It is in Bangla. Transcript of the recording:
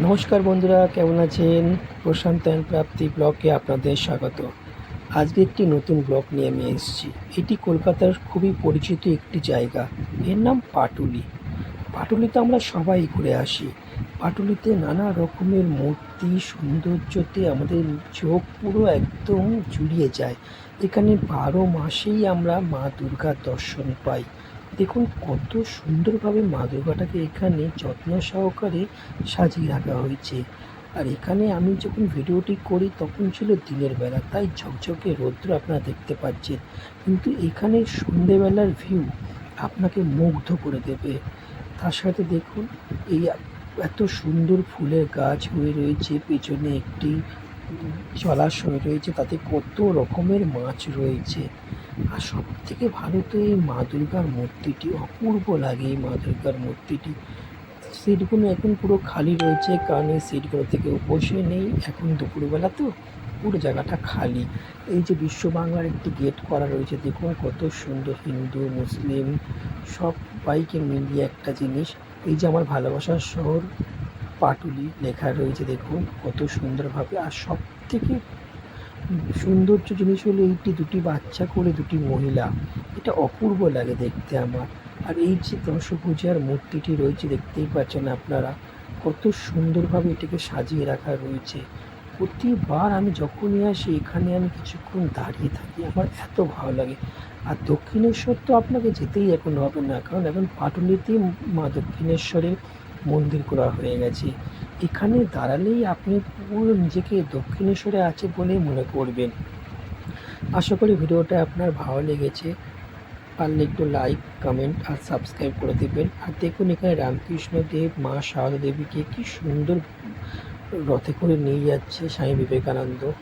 নমস্কার বন্ধুরা, কেমন আছেন? প্রশান্ত প্রাপ্তি ব্লকে আপনাদের স্বাগত। আজকে একটি নতুন ব্লক নিয়ে আমি এসেছি। এটি কলকাতার খুবই পরিচিত একটি জায়গা। এর নাম পাটুলি। পাটুলিতে আমরা সবাই ঘুরে আসি। পাটুলিতে নানা রকমের মূর্তি, সৌন্দর্যতে আমাদের চোখ পুরো একদম জুড়িয়ে যায়। এখানে বারো মাসেই আমরা মা দুর্গার দর্শন পাই। দেখুন, কত সুন্দরভাবে মা দুর্গাটাকে এখানে যত্ন সহকারে সাজিয়ে রাখা হয়েছে। আর এখানে আমি যখন ভিডিওটি করি, তখন ছিল দিনের বেলা, তাই ঝকঝকে রৌদ্র আপনারা দেখতে পাচ্ছেন। কিন্তু এখানে সন্ধেবেলার ভিউ আপনাকে মুগ্ধ করে দেবে। তার সাথে দেখুন, এই এত সুন্দর ফুলের গাছ হয়ে রয়েছে, পেছনে একটি জলাশয় রয়েছে, তাতে কত রকমের মাছ রয়েছে। আর সব থেকে ভালো তো এই মা দুর্গার মূর্তিটি, অপূর্ব লাগে এই মা দুর্গার মূর্তিটি। সিটগুলো এখন পুরো খালি রয়েছে, কারণ এই সিটগুলো থেকে বসে নেই। এখন দুপুরবেলা তো পুরো জায়গাটা খালি। এই যে বিশ্ব বাংলার একটি গেট করা রয়েছে, দেখুন কত সুন্দর হিন্দু, মুসলিম সবাইকে মিলিয়ে একটা জিনিস। এই যে আমার ভালোবাসার শহর, পাটুলি লেখা রয়েছে, দেখুন কত সুন্দরভাবে। আর সব থেকে সৌন্দর্য জিনিস হলো এইটি, দুটি বাচ্চা করে দুটি মহিলা। এটা অপূর্ব লাগে দেখতে আমার। আর এই যে দশভূজার মূর্তিটি রয়েছে, দেখতেই পাচ্ছেন আপনারা, কত সুন্দরভাবে এটাকে সাজিয়ে রাখা রয়েছে। প্রতিবার আমি যখনই আসি, এখানে আমি কিছুক্ষণ দাঁড়িয়ে থাকি, আমার এত ভালো লাগে। আর দক্ষিণেশ্বর তো আপনাকে যেতেই এখন হবে না, কারণ এখন পাটুলিতেই মা দক্ষিণেশ্বরের মন্দির করা হয়ে গেছে। এখানে দাঁড়ালেই আপনি পুরো নিজেকে দক্ষিণেশ্বরে আছে বলেই মনে করবেন। আশা করি ভিডিওটা আপনার ভালো লেগেছে। পারলে একটু লাইক কমেন্ট আর সাবস্ক্রাইব করে দেবেন। আর দেখুন এখানে রামকৃষ্ণ দেব, মা সারদা দেবীকে কী সুন্দর রথে করে নিয়ে যাচ্ছে স্বামী বিবেকানন্দ।